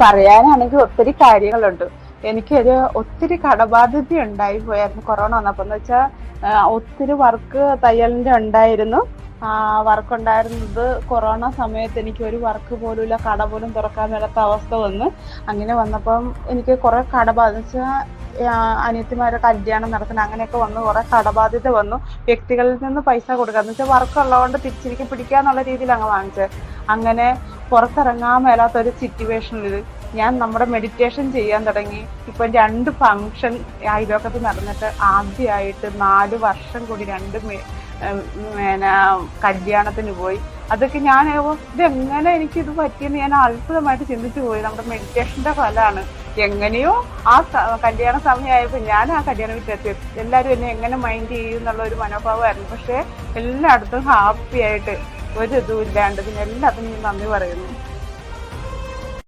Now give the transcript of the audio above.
പറയാനാണെങ്കിൽ ഒത്തിരി കാര്യങ്ങളുണ്ട്. എനിക്കൊരു ഒത്തിരി കടബാധ്യത ഉണ്ടായി പോയായിരുന്നു കൊറോണ വന്നപ്പോ എന്ന് വെച്ചാൽ ഒത്തിരി വർക്ക് തയ്യലിന്റെ ഉണ്ടായിരുന്നു. ആ വർക്ക് ഉണ്ടായിരുന്നത് കൊറോണ സമയത്ത് എനിക്ക് ഒരു വർക്ക് പോലും ഇല്ല കട പോലും തുറക്കാൻ മേലാത്ത അവസ്ഥ വന്ന് അങ്ങനെ വന്നപ്പം എനിക്ക് കുറെ കടബാധ്യത വെച്ചാൽ അനിയത്തിമാരെ കല്യാണം നടത്തണം അങ്ങനെയൊക്കെ വന്ന് കുറെ കടബാധ്യത വന്നു. വ്യക്തികളിൽ നിന്ന് പൈസ കൊടുക്കുക എന്ന് വെച്ചാൽ വർക്ക് ഉള്ളതുകൊണ്ട് തിരിച്ചിരിക്കും പിടിക്കാന്നുള്ള രീതിയിൽ അങ്ങ് വാങ്ങിച്ചത്. അങ്ങനെ പുറത്തിറങ്ങാൻ മേലാത്ത ഒരു സിറ്റുവേഷനിൽ ഞാൻ നമ്മുടെ മെഡിറ്റേഷൻ ചെയ്യാൻ തുടങ്ങി. ഇപ്പൊ രണ്ട് ഫങ്ഷൻ അയലോക്കത്ത് നടന്നിട്ട് ആദ്യമായിട്ട് നാല് വർഷം കൂടി രണ്ട് കല്യാണത്തിന് പോയി. അതൊക്കെ ഞാൻ ഇതെങ്ങനെ എനിക്ക് ഇത് പറ്റിയെന്ന് ഞാൻ അത്ഭുതമായിട്ട് ചിന്തിച്ചു പോയി. നമ്മുടെ മെഡിറ്റേഷന്റെ ഫലമാണ്. എങ്ങനെയോ ആ കല്യാണ സമയമായപ്പോൾ ഞാൻ ആ കല്യാണം വീട്ടിലെത്തി. എല്ലാവരും എന്നെ എങ്ങനെ മൈൻഡ് ചെയ്യും എന്നുള്ള ഒരു മനോഭാവമായിരുന്നു. പക്ഷേ എല്ലായിടത്തും ഹാപ്പി ആയിട്ട് ഒരു ഇതും ഇല്ലാണ്ട് പിന്നെ എല്ലാത്തിനും നന്ദി പറയുന്നു.